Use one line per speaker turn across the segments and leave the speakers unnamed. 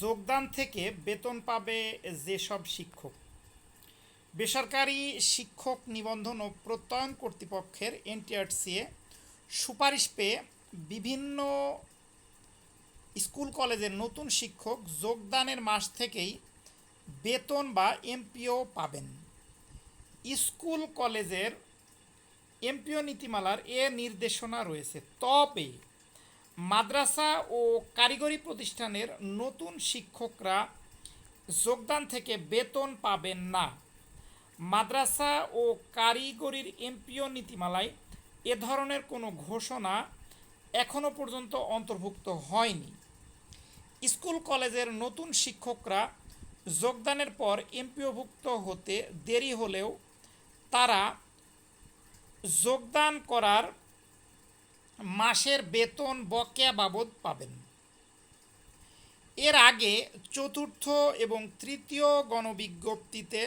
যোগদান থেকে বেতন পাবে যেসব শিক্ষক। বেসরকারি শিক্ষক নিবন্ধন ও প্রত্যয়ন কর্তৃপক্ষের এনটিআরসিএ সুপারিশ পেয়ে বিভিন্ন স্কুল কলেজের নতুন শিক্ষক যোগদানের মাস থেকেই বেতন বা এমপিও পাবেন। স্কুল কলেজের এমপিও নীতিমালার এ নির্দেশনা রয়েছে। তবে মাদ্রাসা ও কারিগরি প্রতিষ্ঠানের নতুন শিক্ষকরা যোগদান থেকে বেতন পাবেন না। মাদ্রাসা ও কারিগরির এমপিও নীতিমালায় এ ধরনের কোনো ঘোষণা এখনও পর্যন্ত অন্তর্ভুক্ত হয়নি। স্কুল কলেজের নতুন শিক্ষকরা যোগদানের পর এমপিওভুক্ত হতে দেরি হলেও তারা যোগদান করার মাসের বেতন বকেয়া বাবদ পাবেন। এর আগে চতুর্থ এবং তৃতীয় গণবিজ্ঞপ্তিতে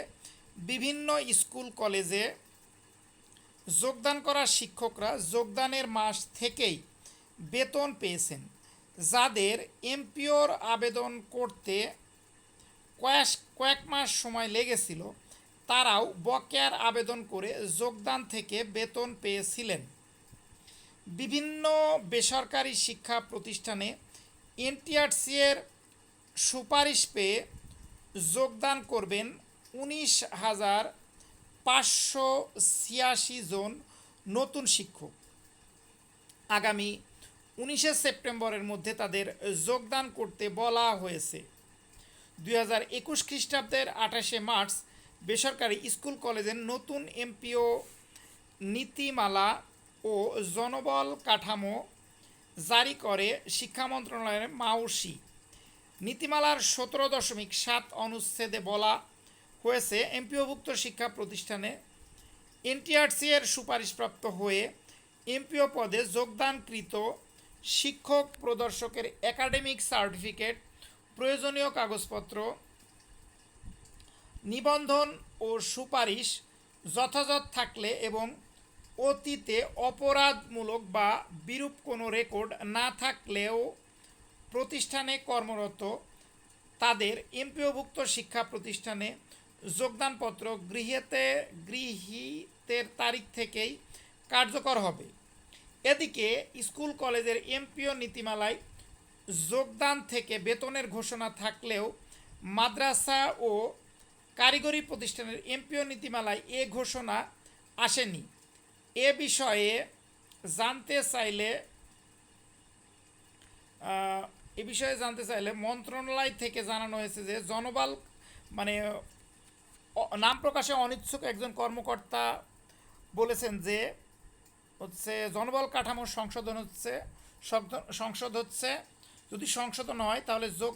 বিভিন্ন স্কুল কলেজে যোগদান করা শিক্ষকরা যোগদানের মাস থেকেই বেতন পেয়েছেন, যাদের এমপিওর আবেদন করতে কয়েক কয়েক মাস সময় লেগেছিল, তারাও বকেয়ার আবেদন করে যোগদান থেকে বেতন পেয়েছিলেন। বিভিন্ন বেসরকারি শিক্ষা প্রতিষ্ঠানে এনটিআরসি এর সুপারিশ পেয়ে যোগদান করবেন উনিশ হাজার পাঁচশো ছিয়াশি জন নতুন শিক্ষক। আগামী উনিশে সেপ্টেম্বরের মধ্যে তাদের যোগদান করতে বলা হয়েছে। দুই হাজার একুশ খ্রিস্টাব্দের আঠাশে মার্চ বেসরকারি স্কুল কলেজের নতুন এমপিও নীতিমালা ও জনবল কাঠামো জারি করে শিক্ষা মন্ত্রণালয়ের মাউসি। নীতিমালার সতেরো দশমিক সাত অনুচ্ছেদে বলা হয়েছে, এমপিওভুক্ত শিক্ষা প্রতিষ্ঠানে এনটিআরসি এর সুপারিশপ্রাপ্ত হয়ে এমপিও পদে যোগদানকৃত শিক্ষক প্রদর্শকের একাডেমিক সার্টিফিকেট, প্রয়োজনীয় কাগজপত্র, নিবন্ধন ও সুপারিশ যথাযথ থাকলে এবং অতীতে অপরাধমূলক বা বিরূপ কোনো রেকর্ড না থাকলেও প্রতিষ্ঠানে কর্মরত, তাদের এমপিওভুক্ত শিক্ষা প্রতিষ্ঠানে যোগদানপত্র গৃহীতে, গৃহীতের তারিখ থেকেই কার্যকর হবে। এদিকে, স্কুল কলেজের এমপিও নীতিমালায় যোগদান থেকে বেতনের ঘোষণা থাকলেও মাদ্রাসা ও কারিগরি প্রতিষ্ঠানের এমপিও নীতিমালায় এ ঘোষণা আসেনি। এ বিষয়ে জানতে চাইলে এ বিষয়ে জানতে চাইলে মন্ত্রণালয় থেকে জানানো হয়েছে যে জনবল মানে নাম প্রকাশে অনিচ্ছুক একজন কর্মকর্তা বলেছেন যে হচ্ছে জনবল কাঠামো সংশোধন হচ্ছে সংশোধ হচ্ছে। যদি সংশোধন হয় তাহলে যোগ,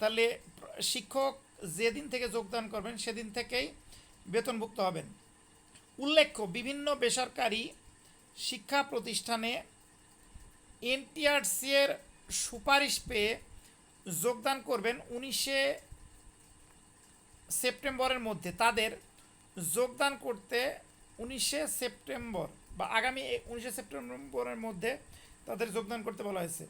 তাহলে শিক্ষক যেদিন থেকে যোগদান করবেন, সেদিন থেকেই বেতনভুক্ত হবেন। উল্লেখ্য, বিভিন্ন বেসরকারি শিক্ষা প্রতিষ্ঠানে এনটিআরসি এর সুপারিশ পেয়ে যোগদান করবেন উনিশে সেপ্টেম্বরের মধ্যে। তাদের যোগদান করতে উনিশে সেপ্টেম্বর বা আগামী উনিশে সেপ্টেম্বরের মধ্যে তাদের যোগদান করতে বলা হয়েছে।